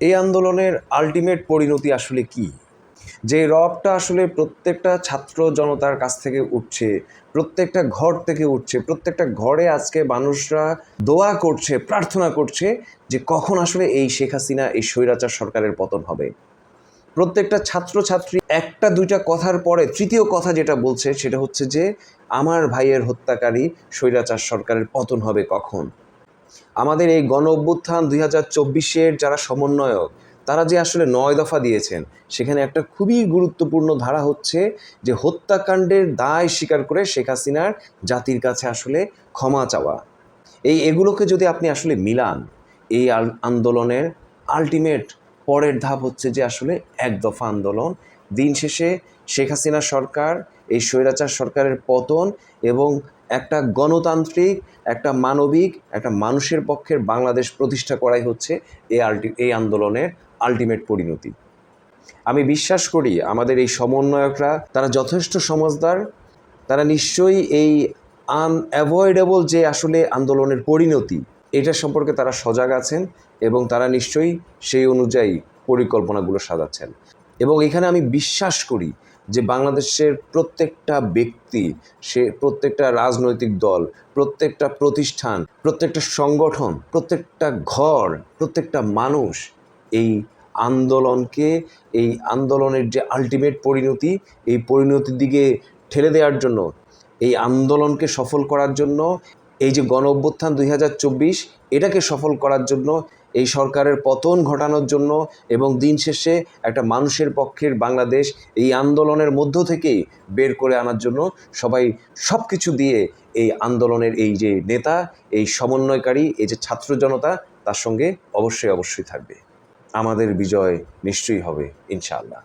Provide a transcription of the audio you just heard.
এই আন্দোলনের আলটিমেট পরিণতি আসলে কি? যে রবটা আসলে প্রত্যেকটা ছাত্র জনতার কাছ থেকে উঠছে, প্রত্যেকটা ঘর থেকে উঠছে, প্রত্যেকটা ঘরে আজকে মানুষরা দোয়া করছে, প্রার্থনা করছে যে কখন আসলে এই শেখ হাসিনা, এই স্বৈরাচার সরকারের পতন হবে। প্রত্যেকটা ছাত্রছাত্রী একটা দুইটা কথার পরে তৃতীয় কথা যেটা বলছে সেটা হচ্ছে যে, আমার ভাইয়ের হত্যাকারী স্বৈরাচার সরকারের পতন হবে কখন? আমাদের এই গণ অভ্যুত্থান দুই হাজার চব্বিশের যারা সমন্বয়ক, তারা যে আসলে নয় দফা দিয়েছেন, সেখানে একটা খুবই গুরুত্বপূর্ণ ধারা হচ্ছে যে হত্যাকাণ্ডের দায় স্বীকার করে শেখ হাসিনার জাতির কাছে আসলে ক্ষমা চাওয়া। এই এগুলোকে যদি আপনি আসলে মিলান, এই আন্দোলনের আলটিমেট পরের ধাপ হচ্ছে যে আসলে এক দফা আন্দোলন, দিন শেষে শেখ হাসিনা সরকার, এই স্বৈরাচার সরকারের পতন এবং একটা গণতান্ত্রিক, একটা মানবিক, একটা মানুষের পক্ষের বাংলাদেশ প্রতিষ্ঠা করাই হচ্ছে এই আলটি, এই আন্দোলনের আলটিমেট পরিণতি। আমি বিশ্বাস করি আমাদের এই সমন্বয়করা, তারা যথেষ্ট সমাজদার তারা নিশ্চয়ই এই আনঅ্যাভয়েডেবল যে আসলে আন্দোলনের পরিণতি, এটা সম্পর্কে তারা সজাগ আছেন এবং তারা নিশ্চয়ই সেই অনুযায়ী পরিকল্পনাগুলো সাজাচ্ছেন। এবং এখানে আমি বিশ্বাস করি যে বাংলাদেশের প্রত্যেকটা ব্যক্তি, সে প্রত্যেকটা রাজনৈতিক দল, প্রত্যেকটা প্রতিষ্ঠান, প্রত্যেকটা সংগঠন, প্রত্যেকটা ঘর, প্রত্যেকটা মানুষ এই আন্দোলনকে, এই আন্দোলনের যে আলটিমেট পরিণতি, এই পরিণতির দিকে ঠেলে দেওয়ার জন্য, এই আন্দোলনকে সফল করার জন্য, এই যে গণ অভ্যুত্থান দুই হাজার চব্বিশ, এটাকে সফল করার জন্য এই সরকারের পতন ঘটানোর জন্য এবং দিন শেষে একটা মানুষের পক্ষের বাংলাদেশ এই আন্দোলনের মধ্য থেকেই বের করে আনার জন্য সবাই সব কিছু দিয়ে এই আন্দোলনের এই যে নেতা, এই সমন্বয়কারী, এই যে ছাত্র জনতা, তার সঙ্গে অবশ্যই অবশ্যই থাকবে। আমাদের বিজয় নিশ্চয়ই হবে, ইনশাআল্লাহ।